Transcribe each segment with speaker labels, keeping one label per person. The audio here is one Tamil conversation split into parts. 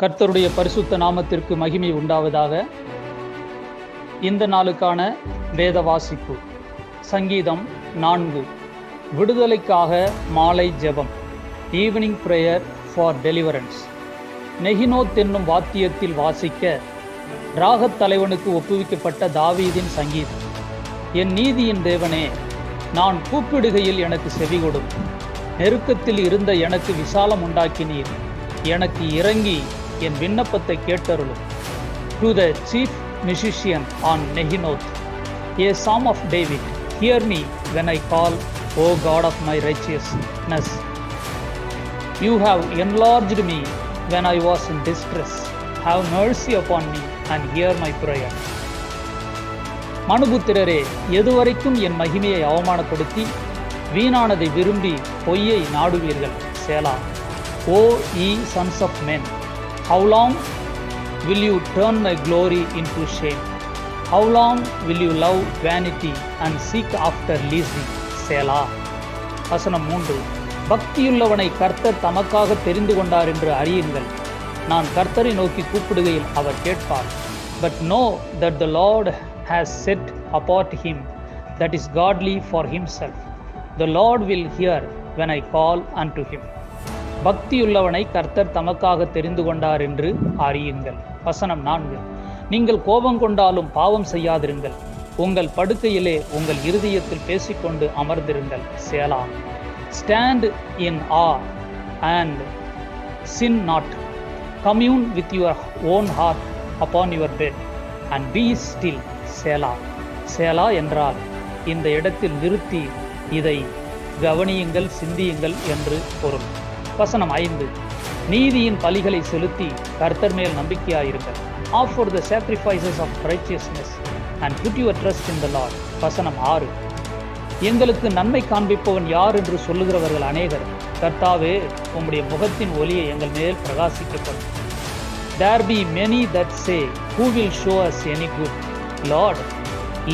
Speaker 1: கர்த்தருடைய பரிசுத்த நாமத்திற்கு மகிமை உண்டாவதாக இந்த நாளுக்கான வேத வாசிப்பு சங்கீதம் நான்கு. விடுதலைக்காக மாலை ஜெபம். Evening prayer for deliverance Neginoth என்னும் வாத்தியத்தில் வாசிக்க ராகத் தலைவனுக்கு ஒப்புவிக்கப்பட்ட தாவீதின் சங்கீதம். என் நீதியின் தேவனே நான் கூப்பிடுகையில் எனக்கு செவிகொடும் நெருக்கத்தில் இருந்த எனக்கு விசாலம் உண்டாக்கினீர் எனக்கு இறங்கி என் விண்ணப்பத்தை கேட்டருளும். To the chief musician on Neginoth a psalm of David hear me when I call O God of my righteousness you have enlarged me when I was in distress Have mercy upon me and hear my prayer. மனுபுத்திரரே எதுவரைக்கும் என் மகிமையை அவமானப்படுத்தி வீணானதை விரும்பி பொய்யை நாடுவீர்கள். சேலா. O ye sons of men how long will you turn my glory into shame? How long will you love vanity and seek after leasing? சேலா வசனம் மூன்று. பக்தியுள்ளவனை கர்த்தர் தமக்காக தெரிந்து கொண்டார் என்று அறியுங்கள். நான் கர்த்தரை நோக்கி கூப்பிடுகையில் அவர் கேட்பார். But know that the Lord has set apart him that is godly for himself the Lord will hear when I call unto him பக்தியுள்ளவனை கர்த்தர் தமக்காக தெரிந்து கொண்டார் என்று அறியுங்கள். வசனம் நான்கு. நீங்கள் கோபம் கொண்டாலும் பாவம் செய்யாதிருங்கள். உங்கள் படுக்கையிலே உங்கள் இருதயத்தில் பேசிக்கொண்டு அமர்ந்திருங்கள். சேலா. Stand in awe and sin not commune with your own heart upon your bed and be still சேலா. சேலா என்றால் இந்த இடத்தில் நிறுத்தி இதை கவனியுங்கள் சிந்தியுங்கள் என்று பொருள். வசனம் ஐந்து நீதியின் பலிகளை செலுத்தி கர்த்தர் மேல் நம்பிக்கையாயிருங்கள். Offer the sacrifices of righteousness and put your trust in the Lord வசனம் ஆறு. எங்களுக்கு நன்மை காண்பிப்பவன் யார் என்று சொல்லுகிறவர்கள் அநேகர். கர்த்தாவே உம்முடைய முகத்தின் ஒளியை எங்கள் மேல் பிரகாசிக்கப்படும். There be many that say who will show us any good Lord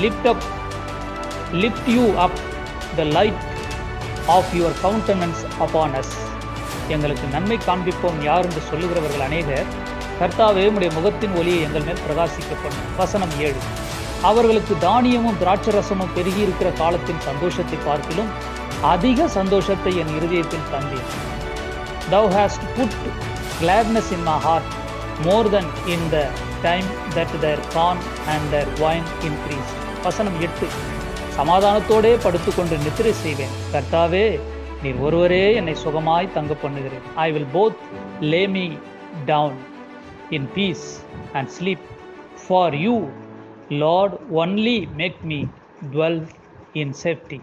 Speaker 1: lift up lift you up the light of your countenance upon us எங்களுக்கு நன்மை காண்பிப்போம் யார் என்று சொல்லுகிறவர்கள் அநேகர். கர்த்தாவே உடைய முகத்தின் ஒளியை எங்கள் மேல் பிரகாசிக்கப்படும். வசனம் ஏழு. அவர்களுக்கு தானியமும் திராட்சரசமும் பெருகி இருக்கிற காலத்தின் சந்தோஷத்தை பார்க்கிலும் அதிக சந்தோஷத்தை என் இருதயத்தில் தந்தேன் thou hast put gladness in my heart more than in the time that their corn and their wine increase வசனம் எட்டு. சமாதானத்தோடே படுத்துக்கொண்டு நித்திரை செய்வேன். கர்த்தாவே நீர் ஒருவரே என்னை சுகமாய் தங்க பண்ணுகிறேன். I will both lay me down in peace and sleep for you Lord only make me dwell in safety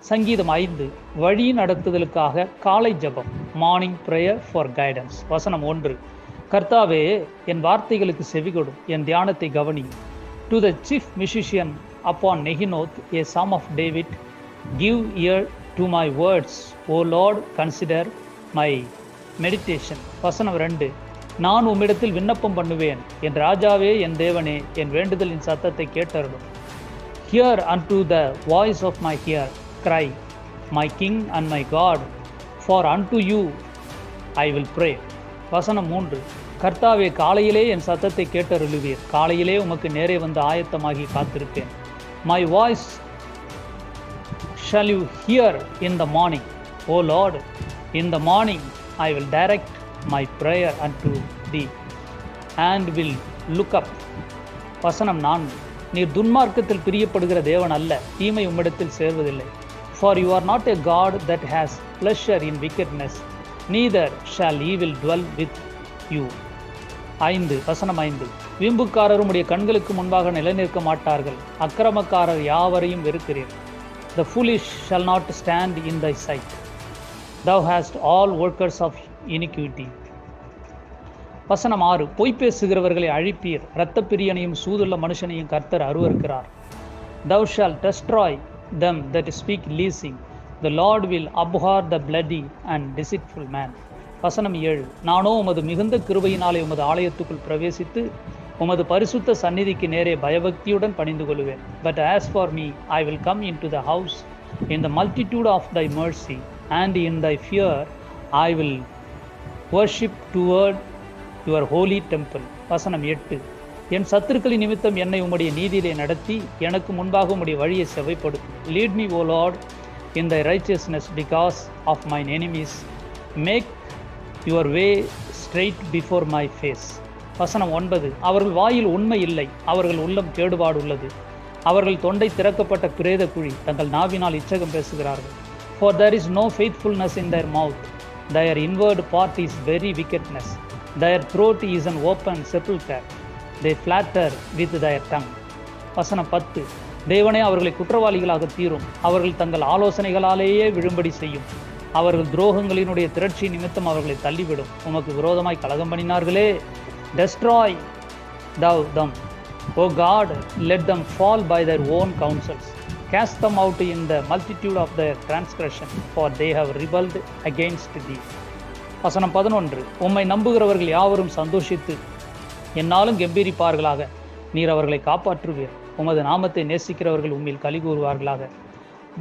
Speaker 1: சங்கீதம் ஐந்து வழி நடத்துதலுக்காக காலை ஜபம் மார்னிங் ப்ரேயர் ஃபார் கைடன்ஸ் வசனம் ஒன்று கர்த்தாவே என் வார்த்தைகளுக்கு செவிகொடும் என் தியானத்தை கவனி. To the chief musician upon Nehiloth a psalm of David give ear to my words O Lord consider my meditation வசனம் ரெண்டு. நான் உம்மிடத்தில் விண்ணப்பம் பண்ணுவேன். என் ராஜாவே என் தேவனே என் வேண்டுதலின் சத்தத்தை கேட்டருளும். Hear and to the voice of my hear cry my king and my God for an unto you I will pray வசனம் மூன்று. கர்த்தாவே காலையிலே என் சத்தத்தை கேட்டருளுவீர். காலையிலே உமக்கு நேரே வந்து ஆயத்தமாகி காத்திருப்பேன். My voice shall you hear in the morning O Lord in the morning I will direct my prayer and to the and will look up வசனம் நான்கு. நீர் துன்மார்க்கத்தில் பிரியப்படுகிற தேவன் அல்ல தீமை உம்மிடத்தில் சேர்வதில்லை. For you are not a God that has pleasure in wickedness neither shall evil dwell with you ஐந்து வசனம் ஐந்து. வீம்புக்காரரும் உடைய கண்களுக்கு முன்பாக நிலைநிற்க மாட்டார்கள் அக்கிரமக்காரர் யாவரையும் வெறுக்கிறீர். The foolish shall not stand in thy sight thou hast all workers of iniquity. வசனம் ஆறு பொய் பேசுகிறவர்களை அழிப்பீர். இரத்த பிரியனையும் சூதுள்ள மனுஷனையும் கர்த்தர் அருவருக்கிறார். Thou shall destroy them that speak leasing the Lord will abhor the bloody and deceitful man வசனம் ஏழு நானோ உமது மிகுந்த கிருபையினாலே உமது ஆலயத்துக்குள் பிரவேசித்து உமது பரிசுத்த சந்நிதிக்கு நேரே பயபக்தியுடன் பணிந்து கொள்வேன் but as for me I will come into the house in the multitude of thy mercy and in thy fear I will worship toward your holy temple வசனம் எட்டு. என் சத்துருக்களின் நிமித்தம் என்னை உம்முடைய நீதியிலே நடத்தி எனக்கு முன்பாக உம்முடைய வழியை செவைப்படும். Lead me O Lord in the righteousness because of mine enemies make your way straight before my face வசனம் ஒன்பது அவர்கள் வாயில் உண்மை இல்லை அவர்கள் உள்ளம் கேடுபாடு உள்ளது அவர்கள் தொண்டை திறக்கப்பட்ட பிரேத குழி தங்கள் நாவினால் இச்சகம் பேசுகிறார்கள். For there is no faithfulness in their mouth. Their inward part is very wickedness. Their is is open open sepulchre. They flatter with their tongue வசனம் பத்து தேவனே அவர்களை குற்றவாளிகளாக தீரும். அவர்கள் தங்கள் ஆலோசனைகளாலேயே விழும்படி செய்யும். அவர்கள் துரோகங்களினுடைய திரட்சி நிமித்தம் அவர்களை தள்ளிவிடும். உமக்கு விரோதமாய் கலகம் பண்ணினார்களே destroy thou them. O god let them fall by their own counsels. Cast them out in the multitude of their transgression for they have rebelled against thee. வசனம் பதினொன்று. உம்மை நம்புகிறவர்கள் யாவரும் சந்தோஷித்து என்னாலும் கம்பீரிப்பார்களாக. நீர் அவர்களை காப்பாற்றுவீர். உமது நாமத்தை நேசிக்கிறவர்கள் உம்மில் கலி கூறுவார்களாக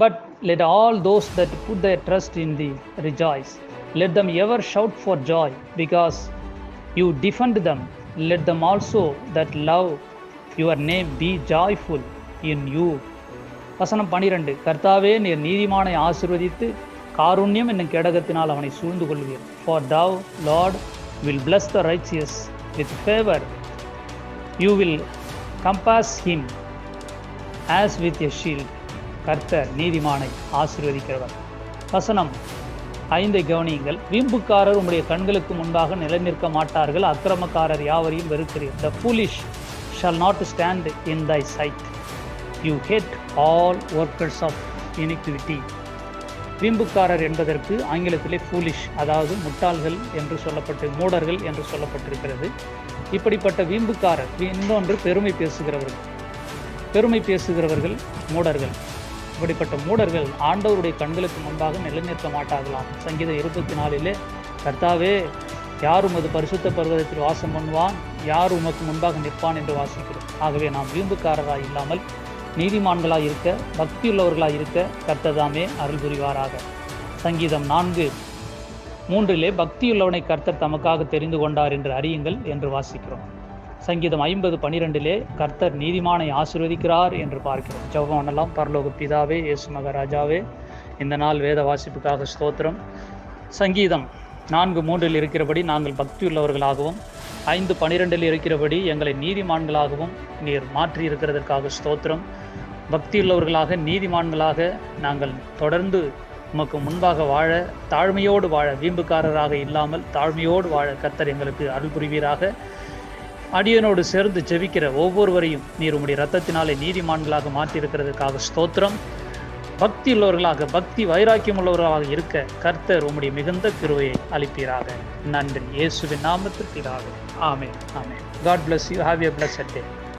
Speaker 1: but let all those that put the trust in thee rejoice let them ever shout for joy because you defend them Let them also that love your name be joyful in you வசனம் பனிரெண்டு கர்த்தாவே நீர் நீதிமானை ஆசிர்வதித்து காருண்யம் என்னும் கேடகத்தினால் அவனை சூழ்ந்து கொள்வீர் for thou Lord will bless the righteous with favour you will compass him as with a shield கர்த்தர் நீதிமானை ஆசீர்வதிக்கிறவர் வசனம் ஐந்தை கவனியுங்கள். வீம்புக்காரர் உம்முடைய கண்களுக்கு முன்பாக நிலைநிற்க மாட்டார்கள். அக்கிரமக்காரர் யாவரையும் வெறுக்கிறீர். The foolish shall not stand in thy sight you hate all workers of iniquity வீம்புக்காரர் என்பதற்கு ஆங்கிலத்திலே ஃபூலிஷ் அதாவது முட்டாள்கள் என்று சொல்லப்பட்டு மூடர்கள் என்று சொல்லப்பட்டிருக்கிறது. இப்படிப்பட்ட வீம்புக்காரர் இன்னொன்று பெருமை பேசுகிறவர்கள். பெருமை பேசுகிறவர்கள் மூடர்கள். இப்படிப்பட்ட மூடர்கள் ஆண்டவருடைய கண்களுக்கு முன்பாக நிலைநிற்க மாட்டார்களாம். சங்கீதம் இருபத்தி நாலிலே கர்த்தாவே யார் உமது பரிசுத்த பர்வதத்தில் வாசம் பண்ணுவான்? யார் உமக்கு முன்பாக நிற்பான் என்று வாசிக்கிறோம். ஆகவே நாம் விரும்புக்காரராக இல்லாமல் நீதிமான்களாக இருக்க பக்தியுள்ளவர்களாக இருக்க கர்த்ததாமே அருள் புரிவாராக. சங்கீதம் நான்கு மூன்றிலே பக்தியுள்ளவனை கர்த்தர் தமக்காக தெரிந்து கொண்டார் என்று அறியுங்கள் என்று வாசிக்கிறோம். சங்கீதம் ஐம்பது பனிரெண்டிலே கர்த்தர் நீதிமானை ஆசிர்வதிக்கிறார் என்று பார்க்கிறோம். ஜெபம் பண்ணலாம். பரலோக பிதாவே இயேசு மகராஜாவே இந்த நாள் வேத வாசிப்புக்காக ஸ்தோத்திரம். சங்கீதம் நான்கு மூன்றில் இருக்கிறபடி நாங்கள் பக்தியுள்ளவர்களாகவும் ஐந்து பனிரெண்டில் இருக்கிறபடி எங்களை நீதிமான்களாகவும் நீர் மாற்றி இருக்கிறதற்காக ஸ்தோத்திரம். பக்தியுள்ளவர்களாக நீதிமான்களாக நாங்கள் தொடர்ந்து உமக்கு முன்பாக வாழ தாழ்மையோடு வாழ வீம்புக்காரராக இல்லாமல் தாழ்மையோடு வாழ கர்த்தர் எங்களுக்கு அருள் புரிவீராக. அடியனோடு சேர்ந்து ஜெபிக்கிற ஒவ்வொருவரையும் நீர் உம்முடைய ரத்தத்தினாலே நீதிமான்களாக மாற்றியிருக்கிறதுக்காக ஸ்தோத்திரம். பக்தி உள்ளவர்களாக பக்தி வைராக்கியம் உள்ளவர்களாக இருக்க கர்த்தர் உம்முடைய மிகுந்த கிருவையை அளிப்பீராக. நன்றி இயேசுவின் நாமத்தில் ஆமே ஆமே God bless you have a blessed day